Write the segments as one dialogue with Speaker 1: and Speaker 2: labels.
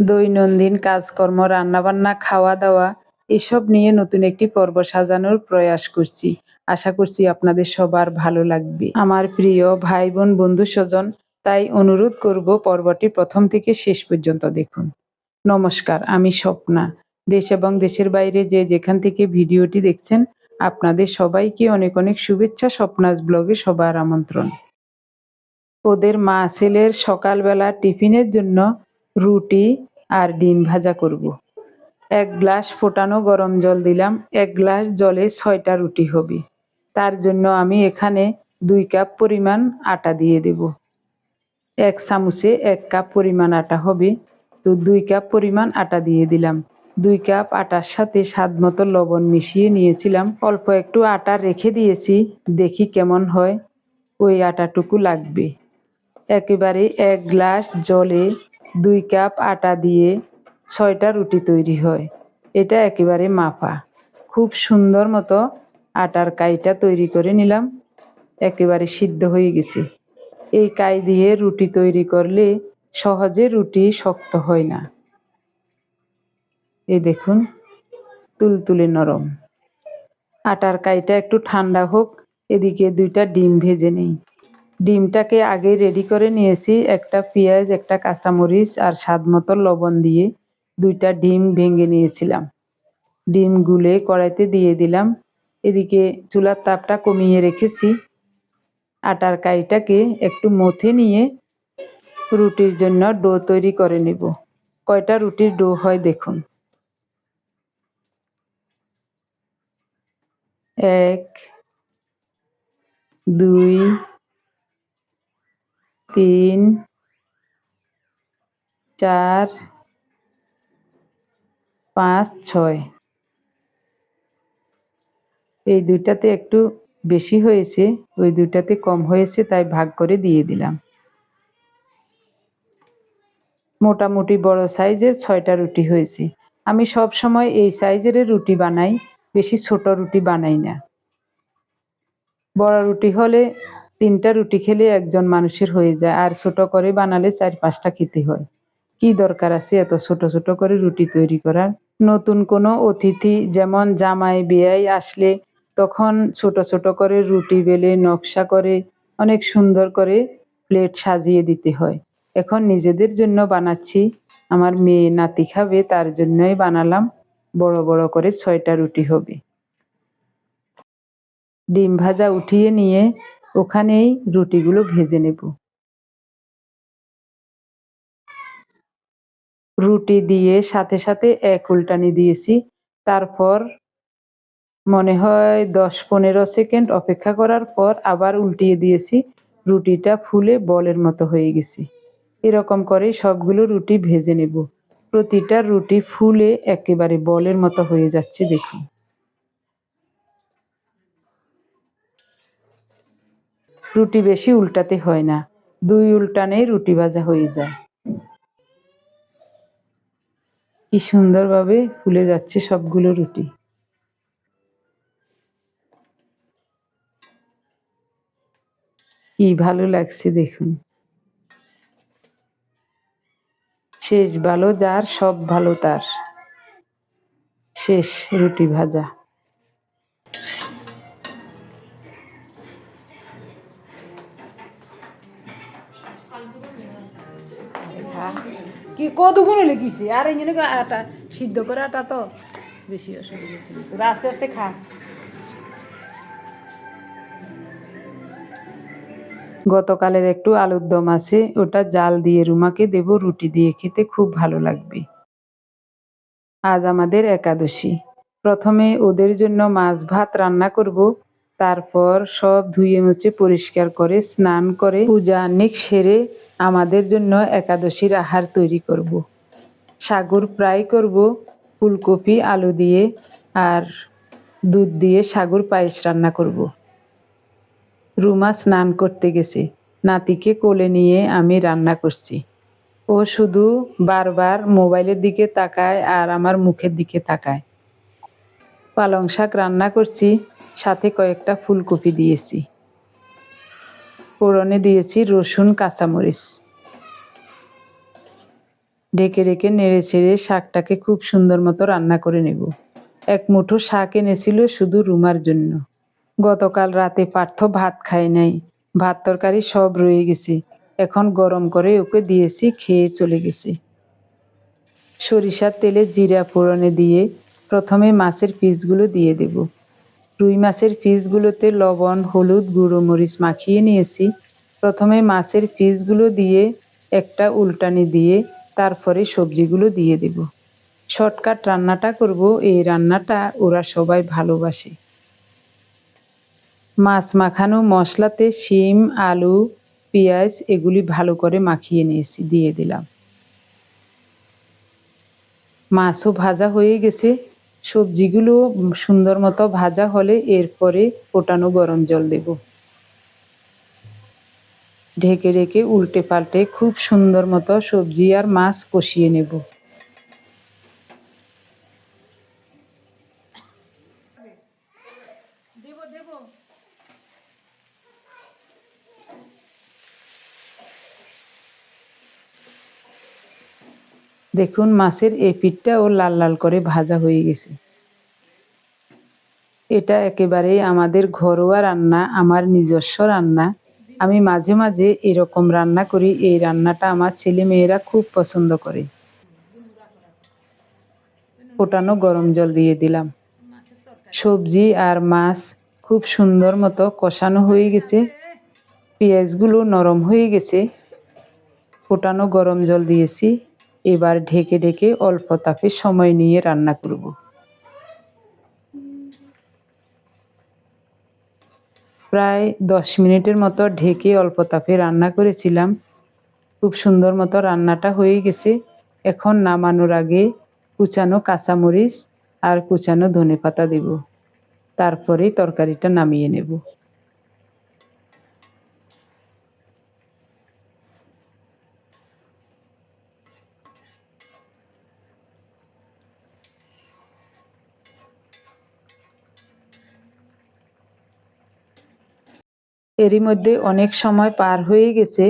Speaker 1: দৈনন্দিন কাজকর্ম, রান্নাবান্না খাওয়া দাওয়া এসব নিয়ে নতুন একটি পর্ব সাজানোর প্রয়াস করছি। আশা করছি আপনাদের সবার ভালো লাগবে। আমার প্রিয় ভাই বোন বন্ধু স্বজন তাই অনুরোধ করব পর্বটি প্রথম থেকে শেষ পর্যন্ত দেখুন। নমস্কার, আমি স্বপ্না। দেশ এবং দেশের বাইরে যে যেখান থেকে ভিডিওটি দেখছেন, আপনাদের সবাইকে অনেক অনেক শুভেচ্ছা, স্বপ্নাস ব্লগে সবার আমন্ত্রণ। ওদের মা ছেলের সকালবেলা টিফিনের জন্য রুটি আর ডিম ভাজা করব। এক গ্লাস ফোটানো গরম জল দিলাম, এক গ্লাস জলে ছয়টা রুটি হবে। তার জন্য আমি এখানে দুই কাপ পরিমাণ আটা দিয়ে দেব। এক চামচে এক কাপ পরিমাণ আটা হবে। তো দুই কাপ পরিমাণ আটা দিয়ে দিলাম। দুই কাপ আটার সাথে স্বাদ মতো লবণ মিশিয়ে নিয়েছিলাম। অল্প একটু আটা রেখে দিয়েছি, দেখি কেমন হয়। ওই আটাটুকু লাগবে। একেবারে এক গ্লাস জলে দুই কাপ আটা দিয়ে ছয়টা রুটি তৈরি হয়। এটা একেবারে মাপা। খুব সুন্দর মতো আটার কাইটা তৈরি করে নিলাম। একেবারে সিদ্ধ হয়ে গেছে। এই কাই দিয়ে রুটি তৈরি করলে সহজে রুটি শক্ত হয় না। এই দেখুন, তুলতুলে নরম। আটার কাইটা একটু ঠান্ডা হোক, এদিকে দুইটা ডিম ভেজে নেই। ডিমটাকে আগে রেডি করে নিয়েছি, একটা পেঁয়াজ, একটা কাঁচামরিচ আর স্বাদ মতো লবণ দিয়ে দুইটা ডিম ভেঙে নিয়েছিলাম। ডিম গুলে কড়াইতে দিয়ে দিলাম। এদিকে চুলার তাপটা কমিয়ে রেখেছি। আটার কাইটাকে একটু মথে নিয়ে রুটির জন্য ডো তৈরি করে নেব। কয়টা রুটির ডো হয় দেখুন। এক, দুই তিন, চার, পাঁচ, ছয়। এই দুইটাতে একটু বেশি হয়েছে, ওই দুইটাতে কম হয়েছে, তাই ভাগ করে দিয়ে দিলাম। মোটামুটি বড় সাইজের ছয়টা রুটি হয়েছে। আমি সব সময় এই সাইজের রুটি বানাই, বেশি ছোট রুটি বানাই না। বড় রুটি হলে তিনটা রুটি খেলে একজন মানুষের হয়ে যায়, আর ছোট করে বানালে চার পাঁচটা খেতে হয়। কি দরকার আছে এত ছোট ছোট করে রুটি তৈরি করার? নতুন কোনো অতিথি যেমন জামাই বিয়াই আসলে তখন ছোট ছোট করে রুটি বেলে, নকশা করে, অনেক সুন্দর করে প্লেট সাজিয়ে দিতে হয়। এখন নিজেদের জন্য বানাচ্ছি। আমার মেয়ে নাতি খাবে, তার জন্যই বানালাম। বড় বড় করে ছয়টা রুটি হবে। ডিম ভাজা উঠিয়ে নিয়ে ওখানেই রুটিগুলো ভেজে নেব। রুটি দিয়ে সাথে সাথে এক উল্টানি দিয়েছি। তারপর মনে হয় দশ পনেরো সেকেন্ড অপেক্ষা করার পর আবার উল্টিয়ে দিয়েছি। রুটিটা ফুলে বলের মতো হয়ে গেছে। এরকম করে সবগুলো রুটি ভেজে নেব। প্রতিটা রুটি ফুলে একেবারে বলের মতো হয়ে যাচ্ছে দেখুন। রুটি বেশি উল্টাতে হয় না। দুই উল্টানেই রুটি ভাজা হয়ে যায়। কি সুন্দরভাবে ফুলে যাচ্ছে সবগুলো রুটি। কি ভালো লাগছে দেখুন। শেষ ভালো যার, সব ভালো তার। শেষ রুটি ভাজা।
Speaker 2: কতগুলো লিখিছি? আর জন্য আটা সিদ্ধ করে আটা তো বেশি অসুবিধা আস্তে আস্তে খা।
Speaker 1: গতকালের একটু আলুর দম আছে, ওটা জাল দিয়ে রুমাকে দেব, রুটি দিয়ে খেতে খুব ভালো লাগবে। আজ আমাদের একাদশী। প্রথমে ওদের জন্য মাছ ভাত রান্না করব। তারপর সব ধুয়ে মুছে পরিষ্কার করে, স্নান করে, পূজা অনেক সেরে আমাদের জন্য একাদশীর আহার তৈরি করব। সাগর প্রায় করব, ফুলকপি, আলু দিয়ে আর দুধ দিয়ে সাগর পায়েস রান্না করব। রুমা স্নান করতে গেছে নাতিকে কোলে নিয়ে আমি রান্না করছি ও শুধু বারবার মোবাইলের দিকে তাকায় আর আমার মুখের দিকে তাকায় পালং শাক রান্না করছি সাথে কয়েকটা ফুলকপি দিয়েছি। ফোড়নে দিয়েছি রসুন, কাঁচামরিচ। ঢেকে রেখে নেড়ে চেড়ে শাকটাকে খুব সুন্দর মতো রান্না করে নেব। এক মুঠো শাক এনেছিল শুধু রুমার জন্য। গতকাল রাতে পার্থ ভাত খায় নাই। ভাত তরকারি সব রয়ে গেছে। এখন গরম করে ওকে দিয়েছি, খেয়ে চলে গেছে। সরিষার তেলে জিরা ফোড়নে দিয়ে প্রথমে মাছের পিসগুলো দিয়ে দেব। রুই মাছের পিসগুলোতে লবণ, হলুদ, গুঁড়ো, মরিচ মাখিয়ে নিয়েছি। প্রথমে মাছের পিসগুলো দিয়ে একটা উল্টানি দিয়ে তারপরে সবজিগুলো দিয়ে দেব। শর্টকাট রান্নাটা করব, এই রান্নাটা ওরা সবাই ভালোবাসে। মাছ মাখানো মশলাতে শিম, আলু, পেঁয়াজ এগুলি ভালো করে মাখিয়ে নিয়েছি, দিয়ে দিলাম। মাছও ভাজা হয়ে গেছে। সবজিগুলো সুন্দর মতো ভাজা হলে এরপরে ফোটানো গরম জল দেব। ঢেকে রেখে উল্টে পাল্টে খুব সুন্দর মতো সবজি আর মাছ কষিয়ে নেব। দেখুন, মাছের এই পিঠটাও লাল লাল করে ভাজা হয়ে গেছে। এটা একেবারে আমাদের ঘরোয়া রান্না, আমার নিজস্ব রান্না। আমি মাঝে মাঝে এরকম রান্না করি, এই রান্নাটা আমার ছেলে মেয়েরা খুব পছন্দ করে। ফোটানো গরম জল দিয়ে দিলাম। সবজি আর মাছ খুব সুন্দর মতো কষানো হয়ে গেছে। পেঁয়াজগুলো নরম হয়ে গেছে। ফোটানো গরম জল দিয়েছি। এবার ঢেকে ঢেকে অল্প তাপে সময় নিয়ে রান্না করব। প্রায় দশ মিনিটের মতো ঢেকে অল্প তাপে রান্না করেছিলাম। খুব সুন্দর মতো রান্নাটা হয়ে গেছে। এখন নামানোর আগে কুচানো কাঁচামরিচ আর কুচানো ধনে পাতা দেব। তারপরে তরকারিটা নামিয়ে নেব। এরই মধ্যে অনেক সময় পার হয়ে গেছে।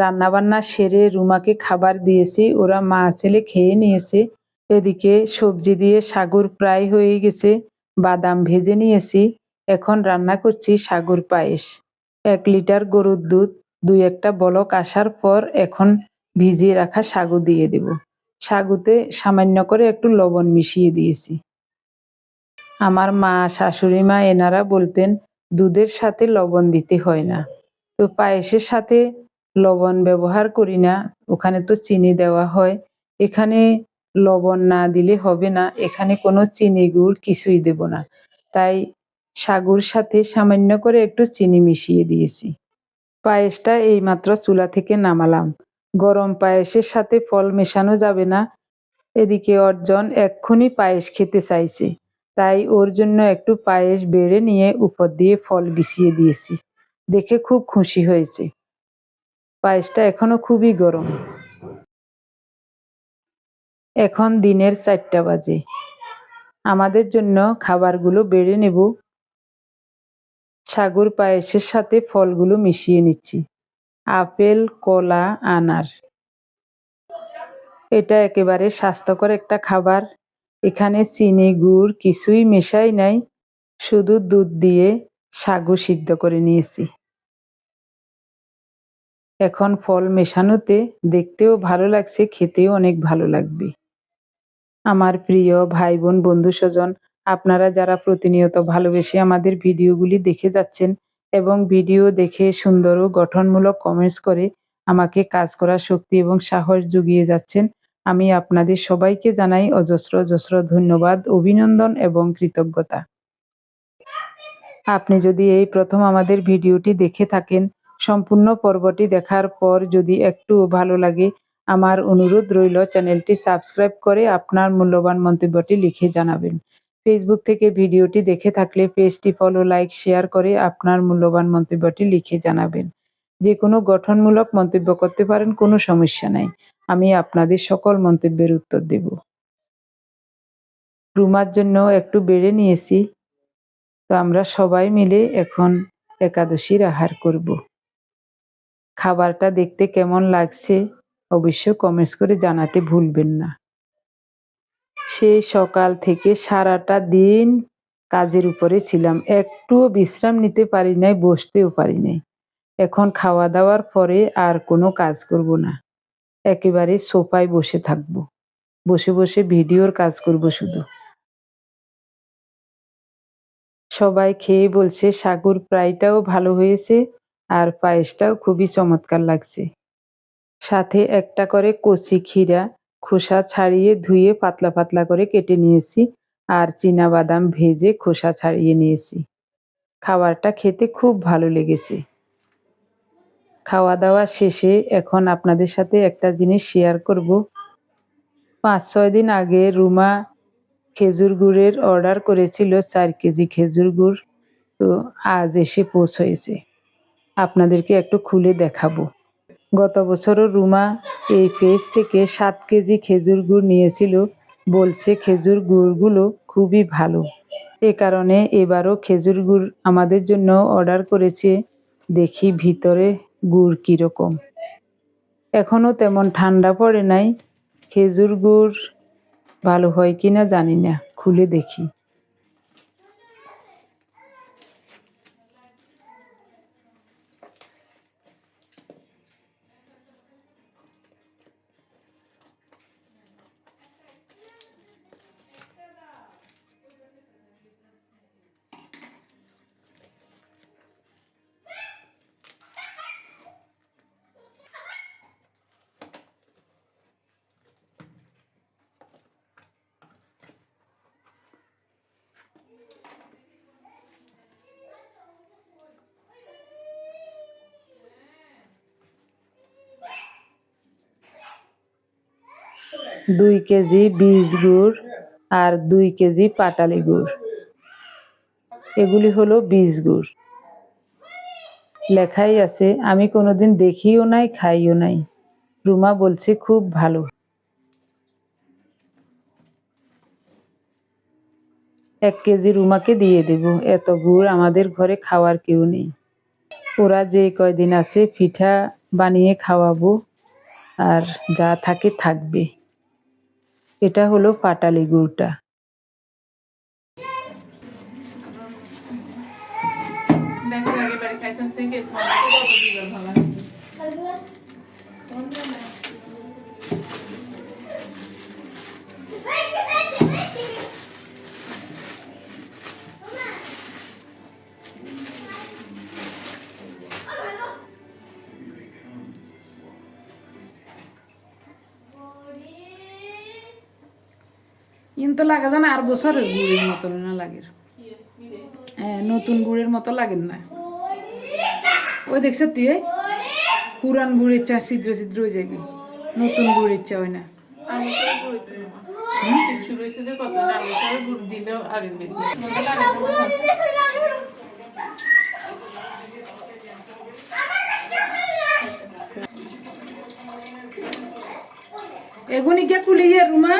Speaker 1: রান্নাবান্না সেরে রুমাকে খাবার দিয়েছি, ওরা মা ছেলে খেয়ে নিয়েছে। এদিকে সবজি দিয়ে সাগর প্রায় হয়ে গেছে, বাদাম ভেজে নিয়েছি। এখন রান্না করছি সাগর পায়েস। এক লিটার গরুর দুধ, দুই একটা বলক আসার পর এখন ভিজিয়ে রাখা সাগু দিয়ে দেব। সাগুতে সামান্য করে একটু লবণ মিশিয়ে দিয়েছি। আমার মা, শাশুড়ি মা এনারা বলতেন দুধের সাথে লবণ দিতে হয় না। তো পায়েসের সাথে লবণ ব্যবহার করি না। ওখানে তো চিনি দেওয়া হয়। এখানে লবণ না দিলে হবে না। এখানে কোনো চিনি গুড় কিছুই দেব না। তাই সাগুর সাথে সামান্য করে একটু চিনি মিশিয়ে দিয়েছি। পায়েসটা এইমাত্র চুলা থেকে নামালাম। গরম পায়েসের সাথে ফল মেশানো যাবে না। এদিকে অর্জন এক্ষুনি পায়েস খেতে চাইছে। তাই ওর জন্য একটু পায়েস বেড়ে নিয়ে উপর দিয়ে ফল বিছিয়ে দিয়েছি। দেখে খুব খুশি হয়েছে। পায়েসটা এখনও খুবই গরম। এখন দিনের চারটা বাজে। আমাদের জন্য খাবারগুলো বেড়ে নেব। সাগর পায়েসের সাথে ফলগুলো মিশিয়ে নিচ্ছি। আপেল, কলা, আনার। এটা একেবারে স্বাস্থ্যকর একটা খাবার। এখানে চিনি, গুড় কিছুই মেশাই নাই, শুধু দুধ দিয়ে সাগু সিদ্ধ করে নিয়েছি। এখন ফল মেশানোতে দেখতেও ভালো লাগছে, খেতেও অনেক ভালো লাগবে। আমার প্রিয় ভাই বোন বন্ধু স্বজন আপনারা যারা প্রতিনিয়ত ভালোবেসে আমাদের ভিডিওগুলি দেখে যাচ্ছেন এবং ভিডিও দেখে সুন্দর ও গঠনমূলক কমেন্টস করে আমাকে কাজ করার শক্তি এবং সাহস জুগিয়ে যাচ্ছেন আমি আপনাদের সবাইকে জানাই অজস্র অজস্র ধন্যবাদ, অভিনন্দন এবং কৃতজ্ঞতা। আপনি যদি এই প্রথম আমাদের ভিডিওটি দেখে থাকেন, সম্পূর্ণ পর্বটি দেখার পর যদি একটু ভালো লাগে, আমার অনুরোধ রইল চ্যানেলটি সাবস্ক্রাইব করে আপনার মূল্যবান মন্তব্যটি লিখে জানাবেন। ফেসবুক থেকে ভিডিওটি দেখে থাকলে পেজটি ফলো লাইক শেয়ার করে আপনার মূল্যবান মন্তব্যটি লিখে জানাবেন। যে কোনো গঠনমূলক মন্তব্য করতে পারেন, কোনো সমস্যা নাই। আমি আপনাদের সকল মন্তব্যের উত্তর দেব। রুমার জন্য একটু বেড়ে নিয়েছি। তো আমরা সবাই মিলে এখন একাদশীর আহার করব। খাবারটা দেখতে কেমন লাগছে অবশ্য কমেন্টস করে জানাতে ভুলবেন না। সেই সকাল থেকে সারাটা দিন কাজের উপরে ছিলাম। একটুও বিশ্রাম নিতে পারি নাই, বসতেও পারি নাই। এখন খাওয়া দাওয়ার পরে আর কোনো কাজ করব না। একেবারে সোফায় বসে থাকব। বসে বসে ভিডিওর কাজ করব শুধু। সবাই খেয়ে বলছে, সাগুর প্রাইটাও ভালো হয়েছে আর পায়েসটাও খুবই চমৎকার লাগছে। সাথে একটা করে কচি ক্ষীরা, খোসা ছাড়িয়ে ধুয়ে পাতলা পাতলা করে কেটে নিয়েছি আর বাদাম ভেজে খোসা ছাড়িয়ে নিয়েছি। খাবারটা খেতে খুব ভালো লেগেছে। খাওয়া দাওয়া শেষে এখন আপনাদের সাথে একটা জিনিস শেয়ার করব। পাঁচ, ছয় দিন আগে রুমা খেজুর গুড়ের অর্ডার করেছিল চার কেজি খেজুর গুড়। তো আজ এসে পৌঁছেছে আপনাদেরকে একটু খুলে দেখাবো। গত বছরও রুমা এই পেজ থেকে সাত কেজি খেজুর গুড় নিয়েছিল। বলছে খেজুর গুড়গুলো খুবই ভালো। এ কারণে এবারও খেজুর গুড় আমাদের জন্য অর্ডার করেছে। দেখি ভিতরে গুড় কীরকম? এখনও তেমন ঠান্ডা পড়ে নাই। খেজুর গুড় ভালো হয় কি না জানি না, খুলে দেখি। দুই কেজি বীজ গুড় আর দুই কেজি পাটালি গুড়। এগুলি হলো বীজ গুড়। লেখাই আছে, আমি কোনোদিন দেখিও নাই, খাইও নাই। রুমা বলছে, খুব ভালো। এক কেজি রুমাকে দিয়ে দেব। এত গুড় আমাদের ঘরে খাওয়ার কেউ নেই। ওরা যে কয়দিন আছে পিঠা বানিয়ে খাওয়াবো, আর যা থাকে থাকবে। এটা হলো পাটালি গুড়টা।
Speaker 3: দেখো আগে
Speaker 2: কিন্তু লাগে জানা, আর বছর গুড়ের মতো না লাগে। হ্যাঁ নতুন গুড়ের মতো লাগে না। ওই দেখছ তুই পুরান গুড়ের চা ছিদ্র ছিদ্র হয়ে যায় কি? নতুন গুড়ের চা হয় না।
Speaker 3: আমি তো গুড় তো না শীত শুরু হয়েছে যে কত না আমি সব গুড় দিলেও আগে বেশি মজা লাগে না।
Speaker 2: এগুনি কে কুলি গিয়ে রুমা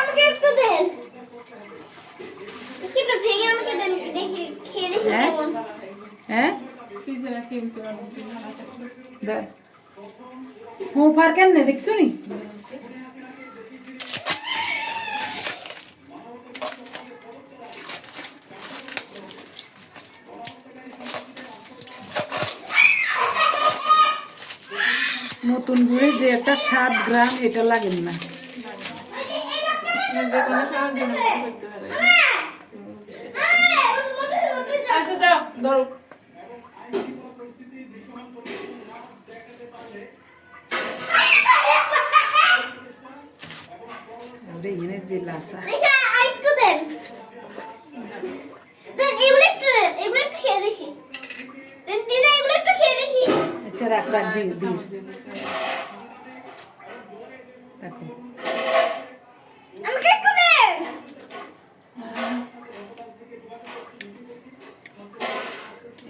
Speaker 4: আমাকে একটু দেন একটু ভেঙে আমাকে দেন দেখি খেয়ে দেখি
Speaker 2: হ্যাঁ? হ্যাঁ? কেন নতুন গুড়ে যে একটা সাত গ্রাম এটা লাগে না
Speaker 3: মানে যে কোনো সময় দিনে করতে পারে আচ্ছা যাও ধরো।
Speaker 2: ওরে এখানে যে লাসা।
Speaker 4: দেখি আর একটু দেন। দেন এগুলো একটু দেন এগুলো একটু খেয়ে দেখি। দেন দিদা এগুলো একটু খেয়ে দেখি।
Speaker 2: আচ্ছা রাখ দেখো
Speaker 4: আমাকে একটু দেন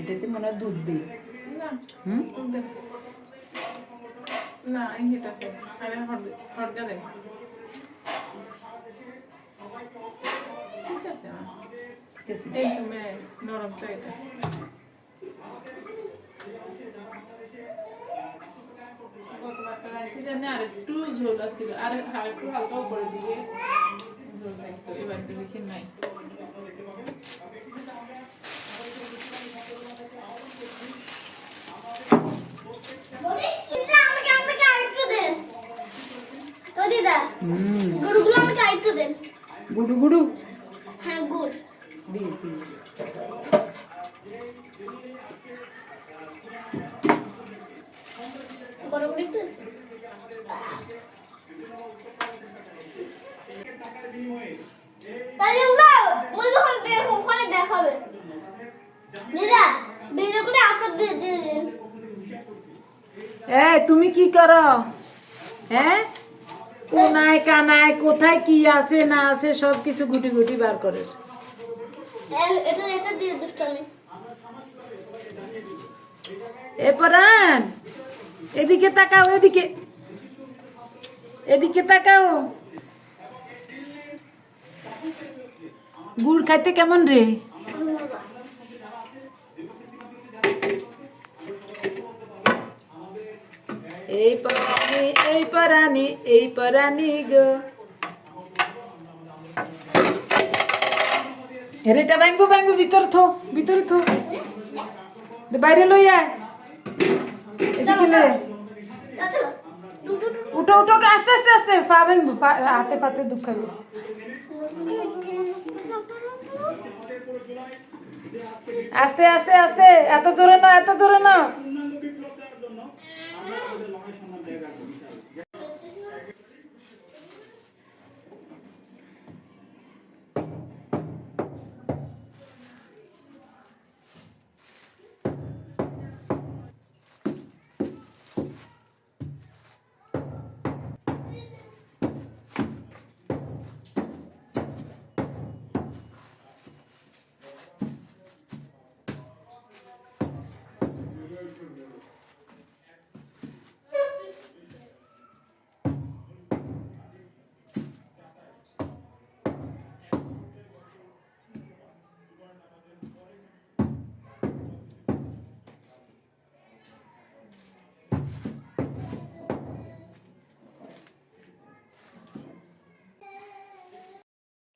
Speaker 2: এটাতে মনে হয় দুধ দিই।
Speaker 3: না। এই হিট আছে আরে হট হটগা দেন ঠিক আছে মা।
Speaker 2: ঠিক আছে
Speaker 3: নরম তো এটা আর একটু ঝোল আছিল আর একটু হালকা উপরে দিকে ঝোল থাকতো এবার দেখি নাই
Speaker 4: দিদা আমাকে আমাকে আরেকটু দেন তো দিদা গুড়গুলো আমাকে আরেকটু দেন
Speaker 1: গুডু গুডু।
Speaker 4: হ্যাঁ গুড়।
Speaker 1: দিয়ে
Speaker 4: বড় করে একটু। তাহলে ওগুলো ওই যখন দেখ ওখানে দেখাবে। দিদা ভিডিও করে আপলোড দিয়ে দিয়ে দিন।
Speaker 1: এ তুমি কি করো? হ্যাঁ? কোনায় কানায় কোথায় কি আছে না আছে সব কিছু গুটি গুটি বার করে এদিকে তাকাও এদিকে। এদিকে তাকাও। গুড় খাইতে কেমন রে? এই পরানি এই পরানি এই পরানি গো। ভিতর থো, ভিতরে থো। বাইরে লই আয়। উঠো উঠো উঠো, আস্তে আস্তে আস্তে। পা পা- হাতে পাতে দুঃখ খাবে। আস্তে আস্তে আস্তে। এত জোরে না এত জোরে না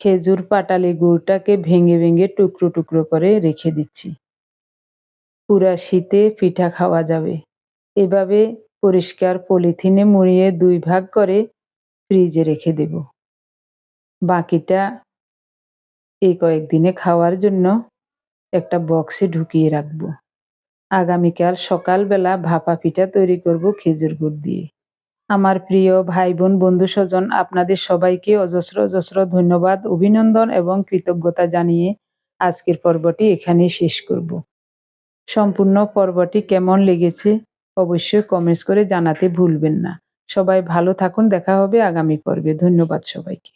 Speaker 1: খেজুর পাটালি গুড়টাকে ভেঙে ভেঙে টুকরো টুকরো করে রেখে দিচ্ছি। পুরা শীতে পিঠা খাওয়া যাবে। এভাবে পরিষ্কার পলিথিনে মুড়িয়ে দুই ভাগ করে ফ্রিজে রেখে দেব। বাকিটা এই কয়েকদিনে খাওয়ার জন্য একটা বক্সে ঢুকিয়ে রাখব। আগামীকাল সকালবেলা ভাপা পিঠা তৈরি করব খেজুর গুড় দিয়ে। আমার প্রিয় ভাই বোন বন্ধু স্বজন আপনাদের সবাইকে অজস্র অজস্র ধন্যবাদ, অভিনন্দন এবং কৃতজ্ঞতা জানিয়ে আজকের পর্বটি এখানেই শেষ করব। সম্পূর্ণ পর্বটি কেমন লেগেছে অবশ্যই কমেন্টস করে জানাতে ভুলবেন না। সবাই ভালো থাকুন, দেখা হবে আগামী পর্বে। ধন্যবাদ সবাইকে।